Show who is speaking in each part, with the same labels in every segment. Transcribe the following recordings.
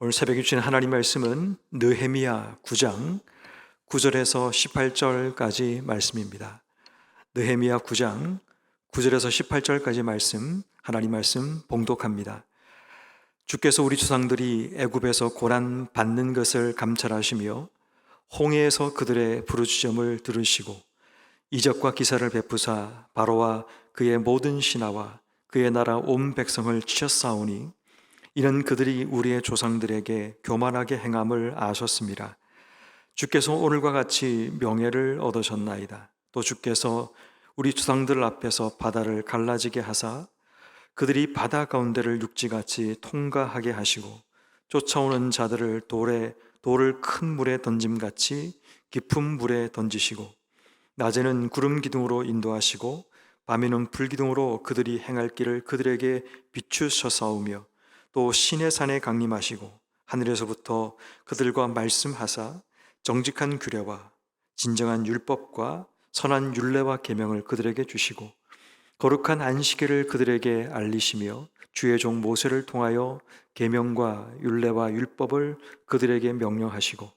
Speaker 1: 오늘 새벽에 주신 하나님 말씀은 느헤미야 9장 9절에서 18절까지 말씀입니다. 느헤미야 9장 9절에서 18절까지 말씀 하나님 말씀 봉독합니다. 주께서 우리 조상들이 애굽에서 고난 받는 것을 감찰하시며 홍해에서 그들의 부르짖음을 들으시고 이적과 기사를 베푸사 바로와 그의 모든 신하와 그의 나라 온 백성을 치셨사오니 이는 그들이 우리의 조상들에게 교만하게 행함을 아셨습니다. 주께서 오늘과 같이 명예를 얻으셨나이다. 또 주께서 우리 조상들 앞에서 바다를 갈라지게 하사 그들이 바다 가운데를 육지같이 통과하게 하시고 쫓아오는 자들을 돌에 돌을 큰 물에 던짐같이 깊은 물에 던지시고 낮에는 구름 기둥으로 인도하시고 밤에는 불 기둥으로 그들이 행할 길을 그들에게 비추셔 싸우며 또 신의 산에 강림하시고 하늘에서부터 그들과 말씀하사 정직한 규례와 진정한 율법과 선한 율례와 계명을 그들에게 주시고 거룩한 안식일을 그들에게 알리시며 주의 종 모세를 통하여 계명과 율례와 율법을 그들에게 명령하시고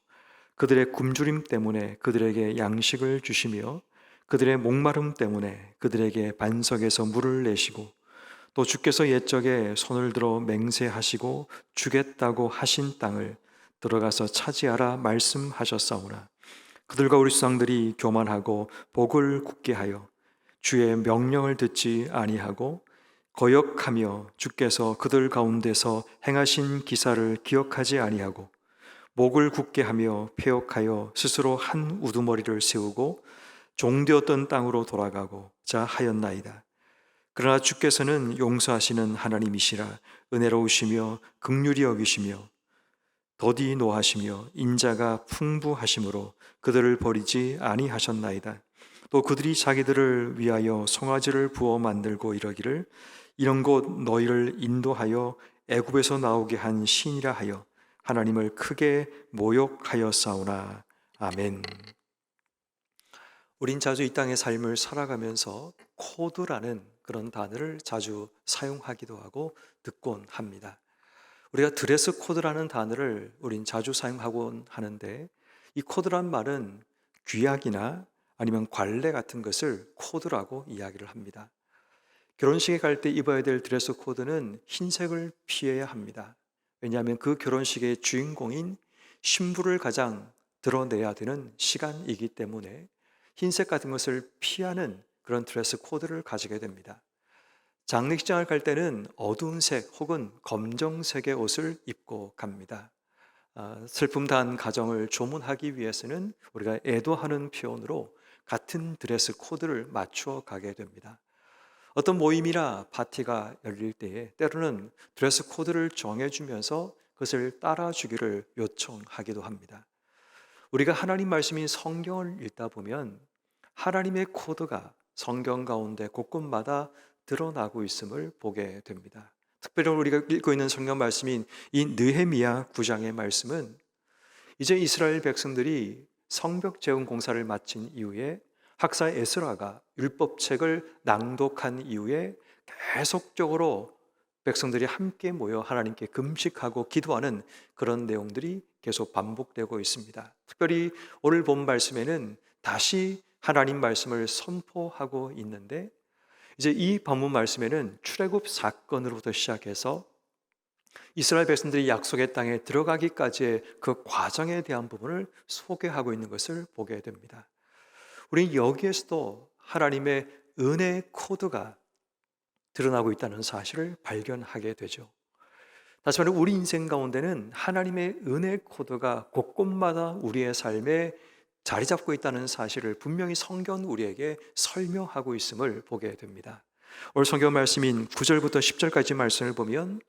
Speaker 1: 그들의 굶주림 때문에 그들에게 양식을 주시며 그들의 목마름 때문에 그들에게 반석에서 물을 내시고 또 주께서 옛적에 손을 들어 맹세하시고 주겠다고 하신 땅을 들어가서 차지하라 말씀하셨사오나 그들과 우리 수상들이 교만하고 복을 굳게 하여 주의 명령을 듣지 아니하고 거역하며 주께서 그들 가운데서 행하신 기사를 기억하지 아니하고 목을 굳게 하며 폐역하여 스스로 한 우두머리를 세우고 종되었던 땅으로 돌아가고 자 하였나이다. 그러나 주께서는 용서하시는 하나님이시라 은혜로우시며 극률이 여기시며 더디 노하시며 인자가 풍부하심으로 그들을 버리지 아니하셨나이다. 또 그들이 자기들을 위하여 송아지를 부어 만들고 이러기를 이런 곳 너희를 인도하여 애굽에서 나오게 한 신이라 하여 하나님을 크게 모욕하였사오나 아멘. 우린 자주 이 땅의 삶을 살아가면서 코드라는 그런 단어를 자주 사용하기도 하고 듣곤 합니다. 우리가 드레스 코드라는 단어를 우린 자주 사용하곤 하는데 이 코드란 말은 귀약이나 아니면 관례 같은 것을 코드라고 이야기를 합니다. 결혼식에 갈 때 입어야 될 드레스 코드는 흰색을 피해야 합니다. 왜냐하면 그 결혼식의 주인공인 신부를 가장 드러내야 되는 시간이기 때문에 흰색 같은 것을 피하는 그런 드레스 코드를 가지게 됩니다. 장례식장을 갈 때는 어두운 색 혹은 검정색의 옷을 입고 갑니다. 아, 슬픔 단 가정을 조문하기 위해서는 우리가 애도하는 표현으로 같은 드레스 코드를 맞추어 가게 됩니다. 어떤 모임이나 파티가 열릴 때에 때로는 드레스 코드를 정해주면서 그것을 따라주기를 요청하기도 합니다. 우리가 하나님 말씀인 성경을 읽다 보면 하나님의 코드가 성경 가운데 곳곳마다 드러나고 있음을 보게 됩니다. 특별히 우리가 읽고 있는 성경 말씀인 이 느헤미야 9장의 말씀은 이제 이스라엘 백성들이 성벽 재건 공사를 마친 이후에 학사 에스라가 율법책을 낭독한 이후에 계속적으로 백성들이 함께 모여 하나님께 금식하고 기도하는 그런 내용들이 계속 반복되고 있습니다. 특별히 오늘 본 말씀에는 다시 하나님 말씀을 선포하고 있는데 이제 이 본문 말씀에는 출애굽 사건으로부터 시작해서 이스라엘 백성들이 약속의 땅에 들어가기까지의 그 과정에 대한 부분을 소개하고 있는 것을 보게 됩니다. 우리 여기에서도 하나님의 은혜의 코드가 드러나고 있다는 사실을 발견하게 되죠. 다시 말해 우리 인생 가운데는 하나님의 은혜 코드가 곳곳마다 우리의 삶에 자리 잡고 있다는 사실을 분명히 성경 우리에게 설명하고 있음을 보게 됩니다. 오늘 성경 말씀인 9절부터 10절까지 말씀을 보면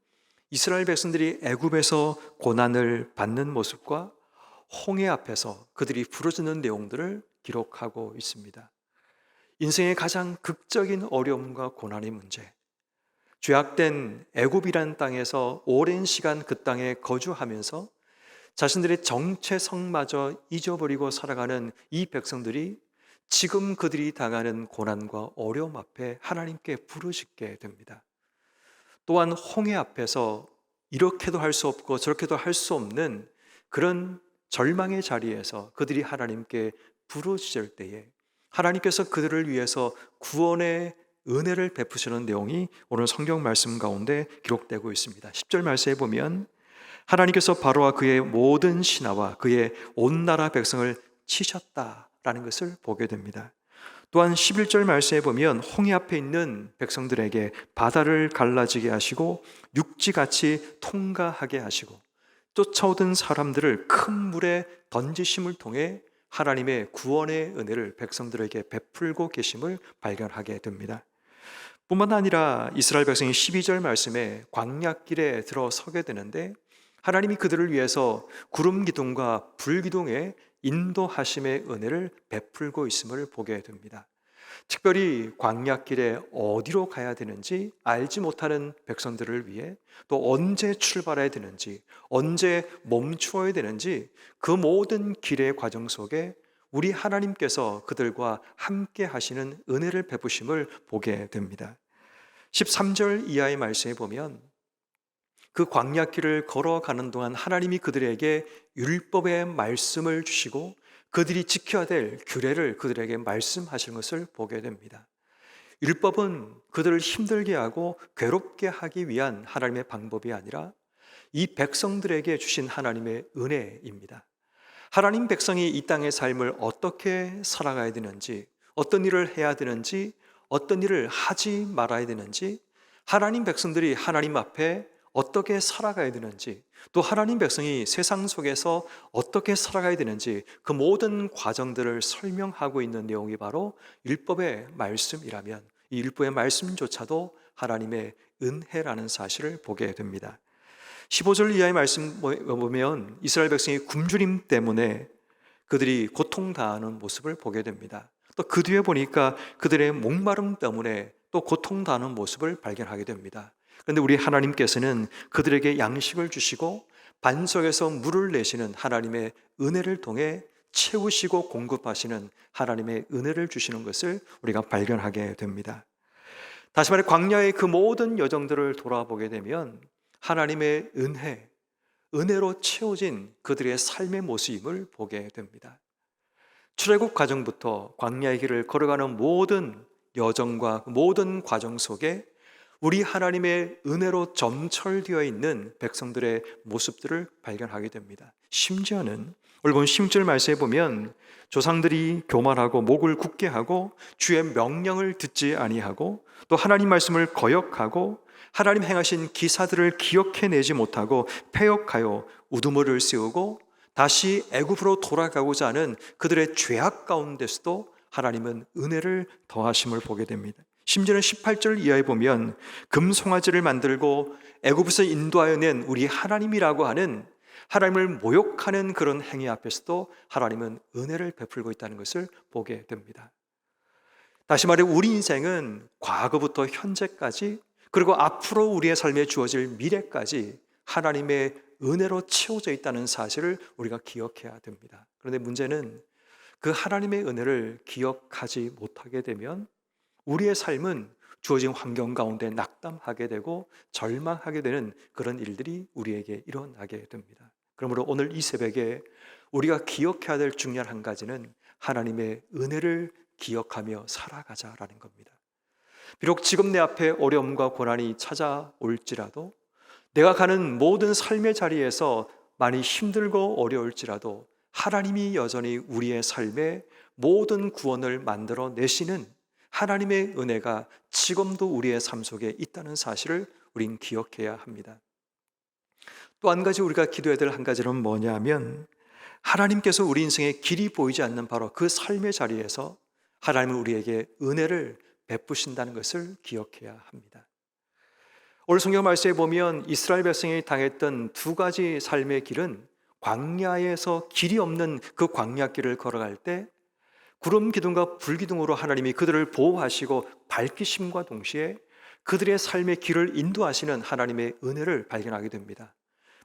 Speaker 1: 이스라엘 백성들이 애굽에서 고난을 받는 모습과 홍해 앞에서 그들이 부르짖는 내용들을 기록하고 있습니다. 인생의 가장 극적인 어려움과 고난의 문제. 죄악된 애굽이란 땅에서 오랜 시간 그 땅에 거주하면서 자신들의 정체성마저 잊어버리고 살아가는 이 백성들이 지금 그들이 당하는 고난과 어려움 앞에 하나님께 부르짖게 됩니다. 또한 홍해 앞에서 이렇게도 할 수 없고 저렇게도 할 수 없는 그런 절망의 자리에서 그들이 하나님께 부르짖을 때에 하나님께서 그들을 위해서 구원의 은혜를 베푸시는 내용이 오늘 성경 말씀 가운데 기록되고 있습니다. 10절 말씀에 보면 하나님께서 바로와 그의 모든 신하와 그의 온 나라 백성을 치셨다라는 것을 보게 됩니다. 또한 11절 말씀에 보면 홍해 앞에 있는 백성들에게 바다를 갈라지게 하시고 육지같이 통과하게 하시고 쫓아오던 사람들을 큰 물에 던지심을 통해 하나님의 구원의 은혜를 백성들에게 베풀고 계심을 발견하게 됩니다. 뿐만 아니라 이스라엘 백성이 12절 말씀에 광약길에 들어서게 되는데 하나님이 그들을 위해서 구름 기둥과 불 기둥의 인도하심의 은혜를 베풀고 있음을 보게 됩니다. 특별히 광약길에 어디로 가야 되는지 알지 못하는 백성들을 위해 또 언제 출발해야 되는지 언제 멈추어야 되는지 그 모든 길의 과정 속에 우리 하나님께서 그들과 함께 하시는 은혜를 베푸심을 보게 됩니다. 13절 이하의 말씀에 보면 그 광야길을 걸어가는 동안 하나님이 그들에게 율법의 말씀을 주시고 그들이 지켜야 될 규례를 그들에게 말씀하신 것을 보게 됩니다. 율법은 그들을 힘들게 하고 괴롭게 하기 위한 하나님의 방법이 아니라 이 백성들에게 주신 하나님의 은혜입니다. 하나님 백성이 이 땅의 삶을 어떻게 살아가야 되는지, 어떤 일을 해야 되는지, 어떤 일을 하지 말아야 되는지, 하나님 백성들이 하나님 앞에 어떻게 살아가야 되는지, 또 하나님 백성이 세상 속에서 어떻게 살아가야 되는지 그 모든 과정들을 설명하고 있는 내용이 바로 율법의 말씀이라면 이 율법의 말씀조차도 하나님의 은혜라는 사실을 보게 됩니다. 15절 이하의 말씀 보면 이스라엘 백성이 굶주림 때문에 그들이 고통 당하는 모습을 보게 됩니다. 또 그 뒤에 보니까 그들의 목마름 때문에 또 고통 당하는 모습을 발견하게 됩니다. 그런데 우리 하나님께서는 그들에게 양식을 주시고 반석에서 물을 내시는 하나님의 은혜를 통해 채우시고 공급하시는 하나님의 은혜를 주시는 것을 우리가 발견하게 됩니다. 다시 말해 광야의 그 모든 여정들을 돌아보게 되면 하나님의 은혜, 은혜로 채워진 그들의 삶의 모습임을 보게 됩니다. 출애굽 과정부터 광야의 길을 걸어가는 모든 여정과 모든 과정 속에 우리 하나님의 은혜로 점철되어 있는 백성들의 모습들을 발견하게 됩니다. 심지어는 오늘 본 10절 말씀에 보면 조상들이 교만하고 목을 굳게 하고 주의 명령을 듣지 아니하고 또 하나님 말씀을 거역하고 하나님 행하신 기사들을 기억해내지 못하고 패역하여 우두머리를 세우고 다시 애굽으로 돌아가고자 하는 그들의 죄악 가운데서도 하나님은 은혜를 더하심을 보게 됩니다. 심지어는 18절 이하에 보면 금송아지를 만들고 애굽에서 인도하여 낸 우리 하나님이라고 하는 하나님을 모욕하는 그런 행위 앞에서도 하나님은 은혜를 베풀고 있다는 것을 보게 됩니다. 다시 말해 우리 인생은 과거부터 현재까지 그리고 앞으로 우리의 삶에 주어질 미래까지 하나님의 은혜로 채워져 있다는 사실을 우리가 기억해야 됩니다. 그런데 문제는 그 하나님의 은혜를 기억하지 못하게 되면 우리의 삶은 주어진 환경 가운데 낙담하게 되고 절망하게 되는 그런 일들이 우리에게 일어나게 됩니다. 그러므로 오늘 이 새벽에 우리가 기억해야 될 중요한 한 가지는 하나님의 은혜를 기억하며 살아가자라는 겁니다. 비록 지금 내 앞에 어려움과 고난이 찾아올지라도 내가 가는 모든 삶의 자리에서 많이 힘들고 어려울지라도 하나님이 여전히 우리의 삶에 모든 구원을 만들어 내시는 하나님의 은혜가 지금도 우리의 삶 속에 있다는 사실을 우린 기억해야 합니다. 또 한 가지 우리가 기도해야 될 한 가지는 뭐냐면 하나님께서 우리 인생에 길이 보이지 않는 바로 그 삶의 자리에서 하나님은 우리에게 은혜를 베푸신다는 것을 기억해야 합니다. 오늘 성경 말씀에 보면 이스라엘 백성이 당했던 두 가지 삶의 길은 광야에서 길이 없는 그 광야길을 걸어갈 때 구름 기둥과 불 기둥으로 하나님이 그들을 보호하시고 밝히심과 동시에 그들의 삶의 길을 인도하시는 하나님의 은혜를 발견하게 됩니다.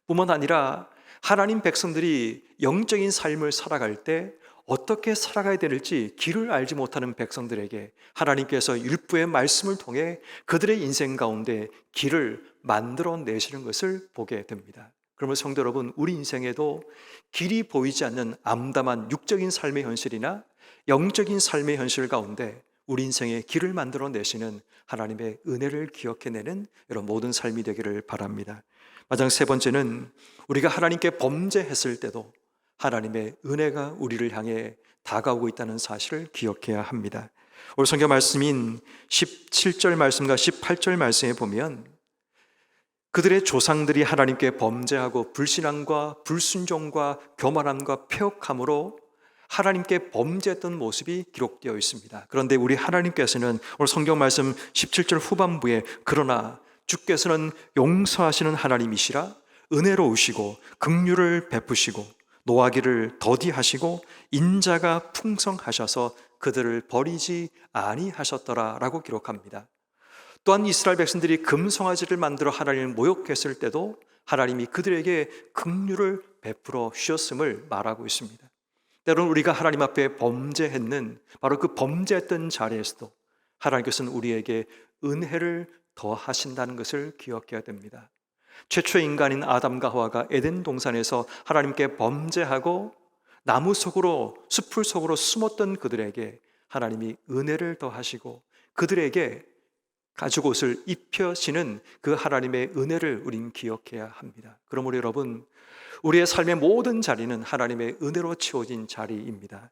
Speaker 1: 뿐만 아니라 하나님 백성들이 영적인 삶을 살아갈 때 어떻게 살아가야 될지 길을 알지 못하는 백성들에게 하나님께서 율법의 말씀을 통해 그들의 인생 가운데 길을 만들어 내시는 것을 보게 됩니다. 그러면 성도 여러분, 우리 인생에도 길이 보이지 않는 암담한 육적인 삶의 현실이나 영적인 삶의 현실 가운데 우리 인생의 길을 만들어 내시는 하나님의 은혜를 기억해내는 이런 모든 삶이 되기를 바랍니다. 마지막 세 번째는 우리가 하나님께 범죄했을 때도 하나님의 은혜가 우리를 향해 다가오고 있다는 사실을 기억해야 합니다. 오늘 성경 말씀인 17절 말씀과 18절 말씀에 보면 그들의 조상들이 하나님께 범죄하고 불신앙과 불순종과 교만함과 폐역함으로 하나님께 범죄했던 모습이 기록되어 있습니다. 그런데 우리 하나님께서는 오늘 성경 말씀 17절 후반부에 그러나 주께서는 용서하시는 하나님이시라 은혜로우시고 긍휼을 베푸시고 노하기를 더디하시고 인자가 풍성하셔서 그들을 버리지 아니하셨더라라고 기록합니다. 또한 이스라엘 백성들이 금송아지를 만들어 하나님을 모욕했을 때도 하나님이 그들에게 긍휼을 베풀어 주셨음을 말하고 있습니다. 때로는 우리가 하나님 앞에 범죄했는 바로 그 범죄했던 자리에서도 하나님께서는 우리에게 은혜를 더하신다는 것을 기억해야 됩니다. 최초의 인간인 아담과 하와가 에덴 동산에서 하나님께 범죄하고 나무 속으로 숲풀 속으로 숨었던 그들에게 하나님이 은혜를 더하시고 그들에게 가죽 옷을 입혀지는 그 하나님의 은혜를 우린 기억해야 합니다. 그러므로 여러분, 우리의 삶의 모든 자리는 하나님의 은혜로 채워진 자리입니다.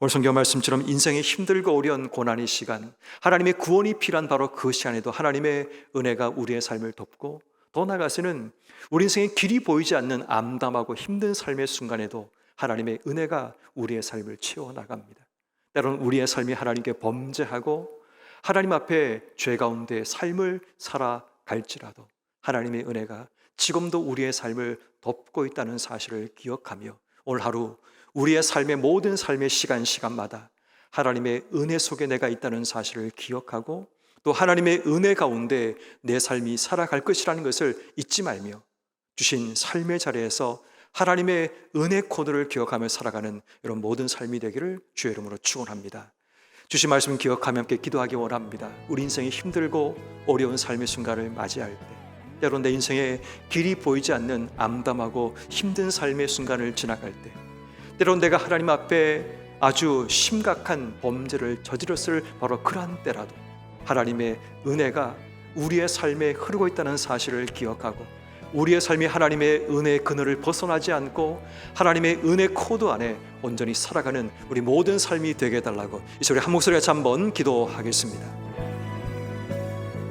Speaker 1: 오늘 성경 말씀처럼 인생의 힘들고 어려운 고난의 시간, 하나님의 구원이 필요한 바로 그 시간에도 하나님의 은혜가 우리의 삶을 돕고 더 나아가서는 우리 인생의 길이 보이지 않는 암담하고 힘든 삶의 순간에도 하나님의 은혜가 우리의 삶을 채워 나갑니다. 때로는 우리의 삶이 하나님께 범죄하고 하나님 앞에 죄 가운데 삶을 살아갈지라도 하나님의 은혜가 지금도 우리의 삶을 덮고 있다는 사실을 기억하며 오늘 하루 우리의 삶의 모든 삶의 시간 시간마다 하나님의 은혜 속에 내가 있다는 사실을 기억하고 또 하나님의 은혜 가운데 내 삶이 살아갈 것이라는 것을 잊지 말며 주신 삶의 자리에서 하나님의 은혜 코드를 기억하며 살아가는 이런 모든 삶이 되기를 주의 이름으로 축원합니다. 주신 말씀 기억하며 함께 기도하기 원합니다. 우리 인생이 힘들고 어려운 삶의 순간을 맞이할 때 때론 내 인생에 길이 보이지 않는 암담하고 힘든 삶의 순간을 지나갈 때 때론 내가 하나님 앞에 아주 심각한 범죄를 저질렀을 바로 그러한 때라도 하나님의 은혜가 우리의 삶에 흐르고 있다는 사실을 기억하고 우리의 삶이 하나님의 은혜의 그늘을 벗어나지 않고 하나님의 은혜 코드 안에 온전히 살아가는 우리 모든 삶이 되게 해달라고 이 소리 한 목소리 같이 한번 기도하겠습니다.